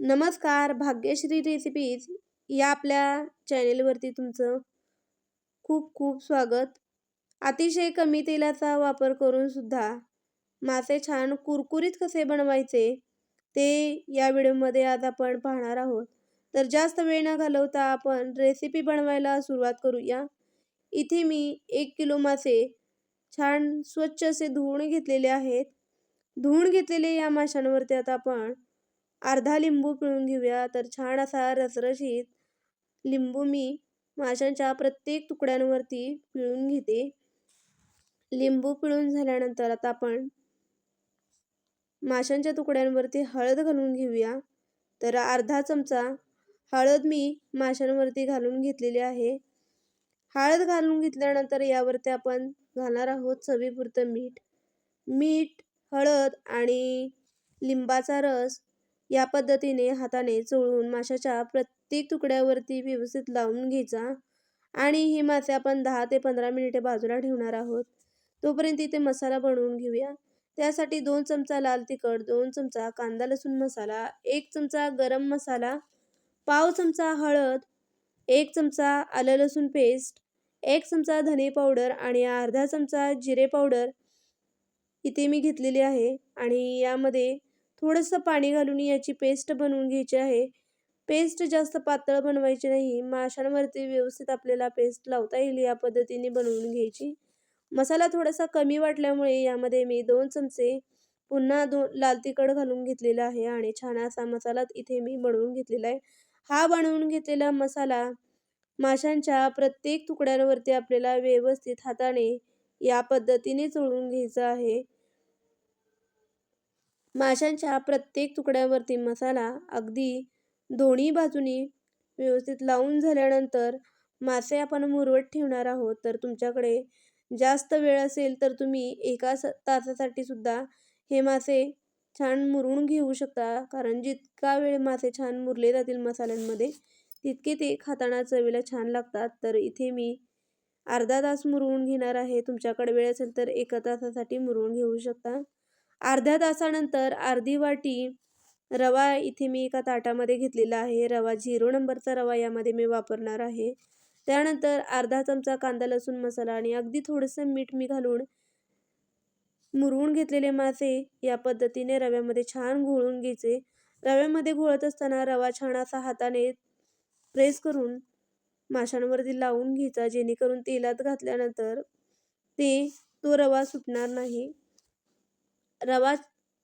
नमस्कार भाग्यश्री रेसिपीज या आपल्या चॅनेलवरती तुमचं खूप खूप स्वागत. अतिशय कमी तेलाचा वापर करून सुद्धा मासे छान कुरकुरीत कसे बनवायचे ते या व्हिडिओमध्ये आज आपण पाहणार आहोत. तर जास्त वेळ न घालवता आपण रेसिपी बनवायला सुरुवात करूया. इथे मी एक किलो मासे छान स्वच्छ असे धुवून घेतलेले आहेत. धुवून घेतलेले या माशांवरती आता आपण अर्धा लिंबू पिळून घेऊया. तर छान असा रसरशीत लिंबू मी माशांच्या प्रत्येक तुकड्यांवरती पिळून घेते. लिंबू पिळून झाल्यानंतर आता आपण माशांच्या तुकड्यांवरती हळद घालून घेऊया. तर अर्धा चमचा हळद मी माशांवरती घालून घेतलेली आहे. हळद घालून घेतल्यानंतर यावरती आपण घालणार आहोत चवीपुरतं मीठ. मीठ हळद आणि लिंबाचा रस या पद्धतीने हाताने चोळून माशाच्या प्रत्येक तुकड्यावरती व्यवस्थित लावून घ्यायचा. आणि हे मासे आपण दहा ते पंधरा मिनिटे बाजूला ठेवणार आहोत. तोपर्यंत इथे मसाला बनवून घेऊया. त्यासाठी दोन चमचा लाल तिखट दोन चमचा कांदा लसूण मसाला एक चमचा गरम मसाला पाव चमचा हळद एक चमचा आलं लसूण पेस्ट एक चमचा धने पावडर आणि अर्धा चमचा जिरे पावडर इथे मी घेतलेली आहे. आणि यामध्ये थोडंसं पाणी घालून याची पेस्ट बनवून घ्यायची आहे. पेस्ट जास्त पातळ बनवायची नाही. माशांवरती व्यवस्थित आपल्याला पेस्ट लावता येईल या पद्धतीने बनवून घ्यायची. मसाला थोडासा कमी वाटल्यामुळे यामध्ये मी दोन चमचे पुन्हा दोन लाल तिखट घालून घेतलेला आहे आणि छान असा मसाला इथे मी बनवून घेतलेला आहे. हा बनवून घेतलेला मसाला माशांच्या प्रत्येक तुकड्यांवरती आपल्याला व्यवस्थित हाताने या पद्धतीने चोळून घ्यायचं आहे. माशांच्या प्रत्येक तुकड्यावरती मसाला अगदी दोन्ही बाजूनी व्यवस्थित लावून झाल्यानंतर मासे आपण मुरवत ठेवणार आहोत. तर तुमच्याकडे जास्त वेळ असेल तर तुम्ही एका स तासासाठी सुद्धा हे मासे छान मुरून घेऊ शकता. कारण जितका वेळ मासे छान मुरले जातील मसाल्यांमध्ये तितके ते खाताना चवीला छान लागतात. तर इथे मी अर्धा तास मुरवून घेणार आहे. तुमच्याकडे वेळ असेल तर एका तासासाठी मुरवून घेऊ शकता. अर्ध्या तासानंतर अर्धी वाटी रवा इथे मी एका ताटामध्ये घेतलेला आहे. रवा झिरो नंबरचा रवा यामध्ये मी वापरणार आहे. त्यानंतर अर्धा चमचा कांदा लसूण मसाला आणि अगदी थोडंसं मीठ मी घालून मुरवून घेतलेले मासे या पद्धतीने रव्यामध्ये छान घोळून घ्यायचे. रव्यामध्ये घोळत असताना रवा छान असा हाताने प्रेस करून माशांवरती लावून घ्यायचा जेणेकरून तेलात घातल्यानंतर ते तो रवा सुटणार नाही. रवा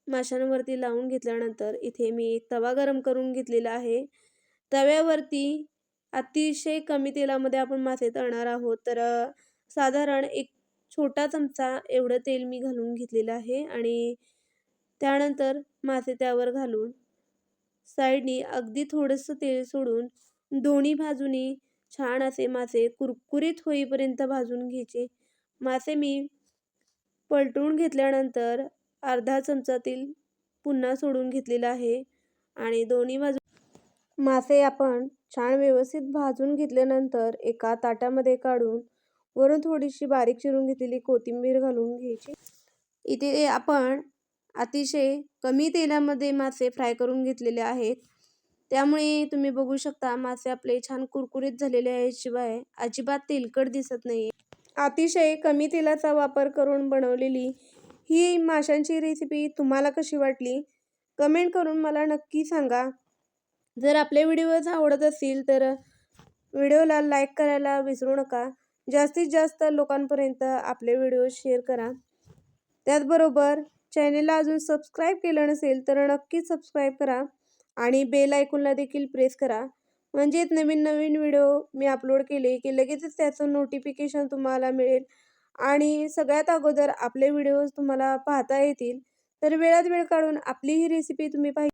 माशांवरती लावून घेतल्यानंतर इथे मी एक तवा गरम करून घेतलेला आहे. तव्यावरती अतिशय कमी तेलामध्ये आपण मासे तळणार आहोत. तर साधारण एक छोटा चमचा एवढं तेल मी घालून घेतलेलं आहे आणि त्यानंतर मासे त्यावर घालून साईडनी अगदी थोडंसं तेल सोडून दोन्ही बाजूनी छान असे मासे कुरकुरीत होईपर्यंत भाजून घ्यायचे. मासे मी पलटून घेतल्यानंतर अर्धा चमचा तेल पुन्हा सोडून घेतलेला आहे आणि दोन्ही बाजू मासे आपण छान व्यवस्थित भाजून घेतल्यानंतर एका ताटामध्ये काढून वरून थोडीशी बारीक चिरून घेतलेली कोथिंबीर घालून घ्यायची. इथे आपण अतिशय कमी तेलामध्ये मासे फ्राय करून घेतलेले आहेत. त्यामुळे तुम्ही बघू शकता मासे आपले छान कुरकुरीत झालेले आहेत शिवाय अजिबात तेलकट दिसत नाही अतिशय कमी तेलाचा वापर करून बनवलेली ही माशांची रेसिपी तुम्हाला कशी वाटली? कमेंट करून मला नक्की सांगा. जर आपले व्हिडिओज आवडत असतील तर व्हिडिओला लाईक करायला विसरू नका. जास्तीत जास्त लोकांपर्यंत आपले व्हिडिओ शेअर करा. त्याचबरोबर चॅनेलला अजून सबस्क्राईब केलं नसेल तर नक्कीच सबस्क्राईब करा आणि बेल ऐकूनला देखील प्रेस करा. म्हणजेच नवीन नवीन व्हिडिओ मी अपलोड केले की लगेचच त्याचं नोटिफिकेशन तुम्हाला मिळेल. आणि सगळ्यात अगोदर आपले व्हिडिओज तुम्हाला पाहता येतील. तर वेळात वेळ काढून आपली ही रेसिपी तुम्ही पाहिजे